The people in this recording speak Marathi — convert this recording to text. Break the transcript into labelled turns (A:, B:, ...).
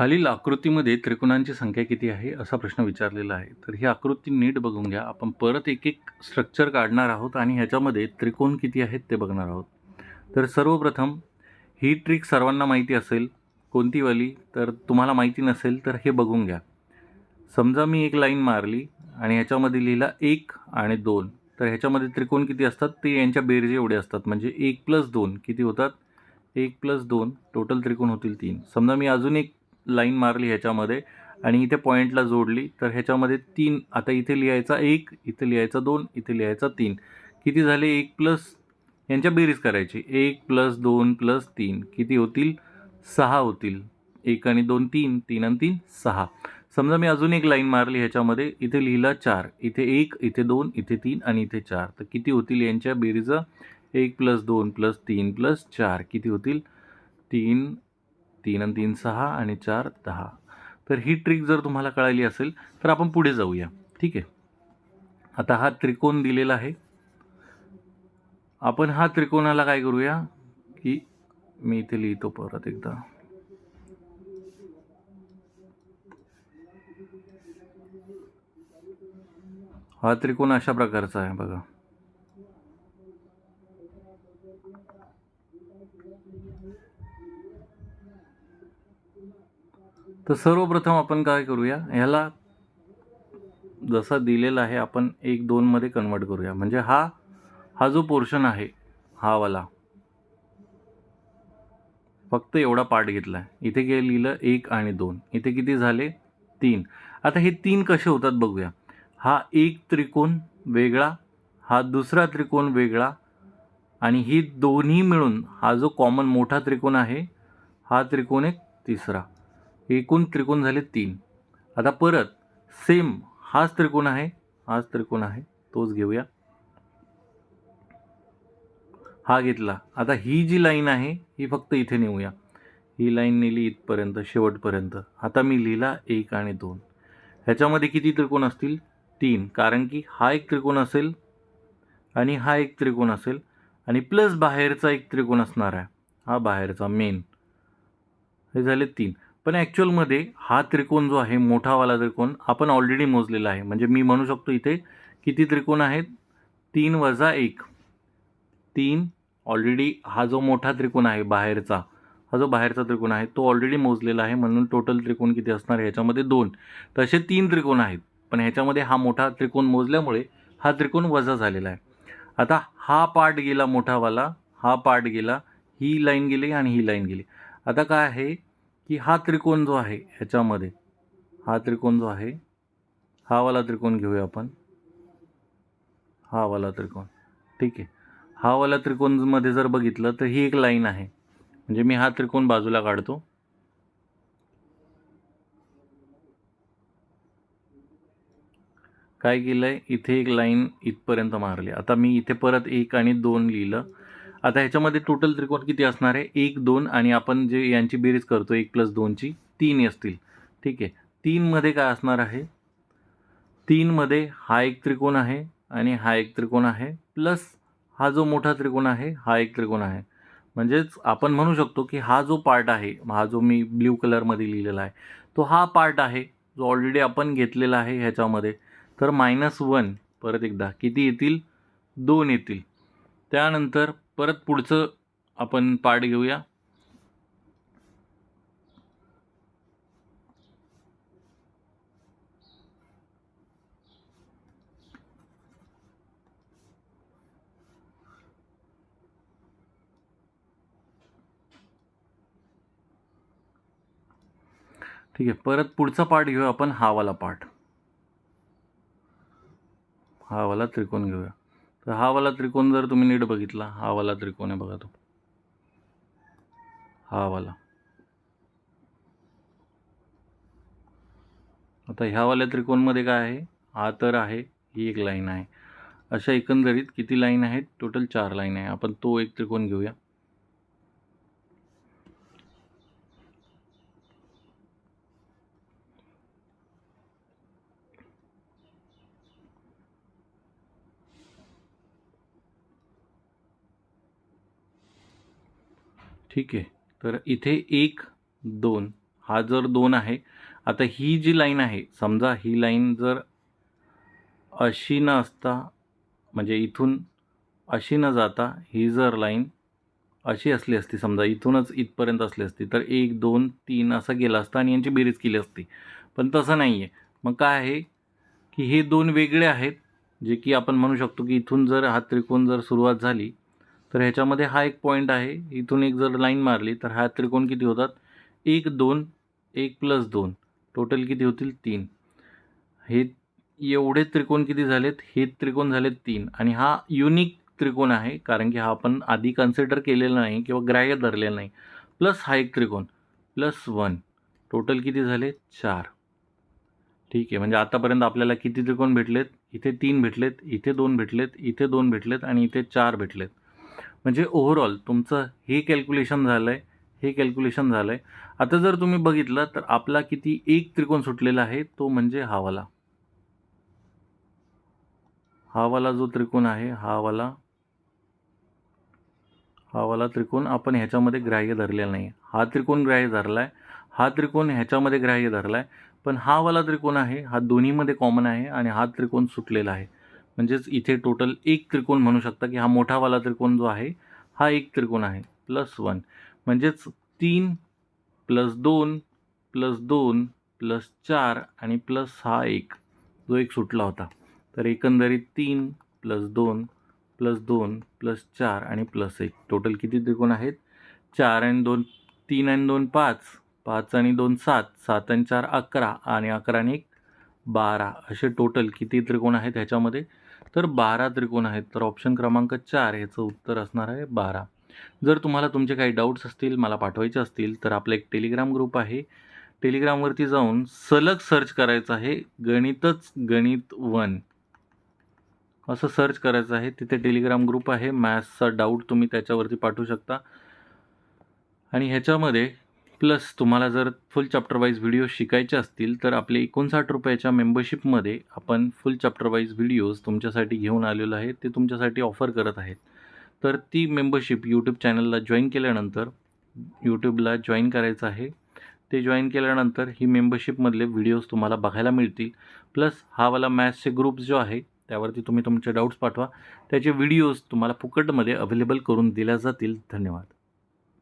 A: खालील आकृतीमध्ये त्रिकोणांची संख्या किती आहे असा प्रश्न विचारलेला आहे. तर ही आकृती नीट बघून घ्या. आपण परत एक एक स्ट्रक्चर काढणार आहोत आणि ह्याच्यामध्ये त्रिकोण किती आहेत ते बघणार आहोत. तर सर्वप्रथम ही ट्रिक सर्वांना माहिती असेल. कोणती वाली? तर तुम्हाला माहिती नसेल तर हे बघून घ्या. समजा मी एक लाईन मारली आणि ह्याच्यामध्ये लिहिला एक आणि दोन. तर ह्याच्यामध्ये त्रिकोण किती असतात? ते यांच्या बेरजे एवढे असतात. म्हणजे एक प्लस दोन किती होतात? एक प्लस दोन. टोटल त्रिकोण होतील तीन. समजा मी अजून एक लाईन मारली ह्याच्यामध्ये आणि इथे पॉईंटला जोडली तर ह्याच्यामध्ये तीन आता इथे लिहायचा एक इथे लिहायचा दोन इथे लिहायचा तीन. किती झाले? एक प्लस यांच्या बेरीज करायची. एक प्लस दोन प्लस तीन. किती होतील? सहा होतील. एक आणि दोन तीन तीन आणि तीन सहा. समजा मी अजून एक लाईन मारली ह्याच्यामध्ये इथे लिहिला चार. इथे एक इथे दोन इथे तीन आणि इथे चार. तर किती होतील यांच्या बेरीजं? एक प्लस दोन प्लस तीन प्लस चार. किती होतील? तीन तीन आणि तीन सहा आणि चार दहा. तर ही ट्रिक जर तुम्हाला कळाली असेल तर आपण पुढे जाऊया. ठीक आहे? आता हा त्रिकोण दिलेला आहे. आपण हा त्रिकोणाला काय करूया? की मी इथे लिहितो परत एकदा. हा त्रिकोण अशा प्रकारचा आहे बघा. तर सर्वप्रथम आपण काय करूया? ह्याला जसा दिलेला आहे आपण एक दोनमध्ये कन्वर्ट करूया. म्हणजे हा हा जो पोर्शन आहे हा वाला. फक्त एवढा पार्ट घेतला आहे इथे काय लिहिलं? एक आणि दोन. इथे किती झाले? तीन. आता हे तीन कसे होतात बघूया. हा एक त्रिकोण वेगळा हा दुसरा त्रिकोण वेगळा आणि ही दोन्ही मिळून हा जो कॉमन मोठा त्रिकोण आहे हा त्रिकोण एक तिसरा. एकूण त्रिकोण झाले तीन. आता परत सेम हाच त्रिकोण आहे हाच त्रिकोण आहे तोच घेऊया. हा घेतला. आता ही जी लाईन आहे ही फक्त इथे नेऊया. ही लाईन नेली इथपर्यंत शेवटपर्यंत. आता मी लिहिला एक आणि दोन. ह्याच्यामध्ये किती त्रिकोण असतील? तीन. कारण की हा एक त्रिकोण असेल आणि हा एक त्रिकोण असेल. आणि प्लस बाहेरचा एक त्रिकोण असणार आहे. हा बाहेरचा मेन हे झाले तीन. पण ॲक्च्युअलमध्ये हा त्रिकोण जो आहे मोठावाला त्रिकोण आपण ऑलरेडी मोजलेला आहे. म्हणजे मी म्हणू शकतो इथे किती त्रिकोण आहेत? तीन वजा एक. तीन ऑलरेडी हा जो मोठा त्रिकोण आहे बाहेरचा हा जो बाहेरचा त्रिकोण आहे तो ऑलरेडी मोजलेला आहे. म्हणून टोटल त्रिकोण किती असणार आहे? ह्याच्यामध्ये दोन. तसे तीन त्रिकोण आहेत. पण ह्याच्यामध्ये हा मोठा त्रिकोण मोजल्यामुळे हा त्रिकोण वजा झालेला आहे. आता हा पार्ट गेला मोठावाला हा पार्ट गेला ही लाईन गेली आणि ही लाईन गेली. आता काय आहे की हा त्रिकोण जो आहे ह्याच्यामध्ये हा त्रिकोण जो आहे हा वाला त्रिकोण घेऊया आपण. हा वाला त्रिकोण. ठीक आहे. हा वाला त्रिकोणमध्ये जर बघितलं तर ही एक लाईन आहे. म्हणजे मी हा त्रिकोण बाजूला काढतो. काय केलं आहे इथे एक लाईन इथपर्यंत मारली. आता मी इथे परत एक आणि दोन लिहिलं. आता ह्याच्यामध्ये टोटल त्रिकोण किती असणार आहे? एक दोन आणि आपण जे यांची बेरीज करतो एक प्लस दोनची तीन असतील. ठीक आहे. तीनमध्ये काय असणार आहे? तीनमध्ये हा एक त्रिकोण आहे आणि हा एक त्रिकोण आहे. प्लस हा जो मोठा त्रिकोण आहे हा एक त्रिकोण आहे. म्हणजेच आपण म्हणू शकतो की हा जो पार्ट आहे हा जो मी ब्ल्यू कलरमध्ये लिहिलेला आहे तो हा पार्ट आहे जो ऑलरेडी आपण घेतलेला आहे ह्याच्यामध्ये. तर मायनस वन परत एकदा. किती येतील? दोन येतील. त्यानंतर परत पुढचं आपण पार्ट घेऊया. ठीक आहे. परत पुढचा पार्ट घेऊ आपण हा वाला पार्ट हा वाला त्रिकोण घेऊया. तर हा वाला त्रिकोण जर तुम्ही नीट बघितला हा वाला त्रिकोण आहे बघा तो. हा वाला. आता ह्यावाल्या त्रिकोणमध्ये काय आहे? हा तर आहे ही एक लाईन आहे. अशा एकंदरीत किती लाईन आहेत? टोटल चार लाईन आहे. आपण तो एक त्रिकोण घेऊया. ठीक आहे. तर इथे एक दोन हा जर दोन आहे आता ही जी लाईन आहे समजा ही लाईन जर अशी न असता म्हणजे इथून अशी न जाता ही जर लाईन अशी असली असती समजा इथूनच इथपर्यंत असली असती तर एक दोन तीन असं गेला असता आणि यांची बेरीज केली असती. पण तसं नाही आहे मग काय आहे? की हे दोन वेगळे आहेत जे की आपण म्हणू शकतो की इथून जर हा त्रिकोण जर सुरुवात झाली तर ह्याच्यामध्ये हा एक पॉईंट आहे. इथून एक जर लाईन मारली तर हा त्रिकोण किती होतात? एक दोन एक प्लस दोन. टोटल किती होतील? तीन. हे एवढे त्रिकोण किती झालेत? हे त्रिकोण झालेत तीन. आणि हा युनिक त्रिकोण आहे कारण की हा आपण आधी कन्सिडर केलेला नाही किंवा ग्राह्य धरलेला नाही. प्लस हा एक त्रिकोण. प्लस वन टोटल किती झाले? चार. ठीक आहे. म्हणजे आतापर्यंत आपल्याला किती त्रिकोण भेटलेत? इथे तीन भेटलेत इथे दोन भेटलेत इथे दोन भेटलेत आणि इथे चार भेटलेत. म्हणजे ओव्हरऑल तुमचं हे कॅल्क्युलेशन झालं आहे हे कॅल्क्युलेशन झालं आहे आता जर तुम्ही बघितलं तर आपला किती एक त्रिकोण सुटलेला आहे तो म्हणजे हा वाला जो त्रिकोण आहे हा वाला त्रिकोण आपण ह्याच्यामध्ये ग्राह्य धरलेला नाही हा त्रिकोण ग्राह्य धरला आहे हा त्रिकोण ह्याच्यामध्ये ग्राह्य धरला आहे पण हा वाला त्रिकोण आहे हा दोन्हीमध्ये कॉमन आहे आणि हा त्रिकोण सुटलेला आहे. म्हणजेच इथे टोटल एक त्रिकोण म्हणू शकता की हा मोठावाला त्रिकोण जो आहे हा एक त्रिकोण आहे प्लस वन म्हणजेच तीन प्लस दोन प्लस दोन प्लस चार आणि प्लस हा एक जो एक सुटला होता. तर एकंदरीत तीन प्लस दोन प्लस दोन प्लस चार आणि प्लस एक. टोटल किती त्रिकोण आहेत? चार आणि दोन तीन आणि दोन पाच. पाच आणि दोन सात. सात आणि चार अकरा. आणि अकरा आणि एक बारा. असे टोटल किती त्रिकोण आहेत ह्याच्यामध्ये? तर बारा त्रिकोण आहेत? तर ऑप्शन क्रमांक चार ह्याचं उत्तर असणार आहे बारा. जर तुम्हाला तुमचे काही डाऊट्स असतील मला पाठवायचे असतील तर आपला एक टेलिग्राम ग्रुप आहे. टेलिग्रामवरती जाऊन सलग सर्च करायचं आहे गणितच गणित वन. असं सर्च करायचं आहे. तिथे टेलिग्राम ग्रुप आहे. मॅथ्सचा डाऊट तुम्ही त्याच्यावरती पाठवू शकता. आणि ह्याच्यामध्ये प्लस तुम्हाला जर फुल चॅप्टर वाईज व्हिडिओ शिकायचे असतील तर आपले एकोणसाठ रुपयाच्या मेंबरशिपमध्ये आपण फुल चॅप्टर वाईज व्हिडिओज तुमच्यासाठी घेऊन आलेलो आहे. ते तुमच्यासाठी ऑफर करत आहेत. तर ती मेंबरशिप यूट्यूब चॅनलला जॉईन केल्यानंतर यूट्यूबला जॉईन करायचं आहे. ते जॉईन केल्यानंतर ही मेंबरशिपमधले व्हिडिओज तुम्हाला बघायला मिळतील. प्लस हा वाला मॅथ्सचे ग्रुप जो आहे त्यावरती तुम्ही तुमचे डाऊट्स पाठवा. त्याचे व्हिडिओज तुम्हाला फुकटमध्ये अवेलेबल करून दिल्या जातील. धन्यवाद.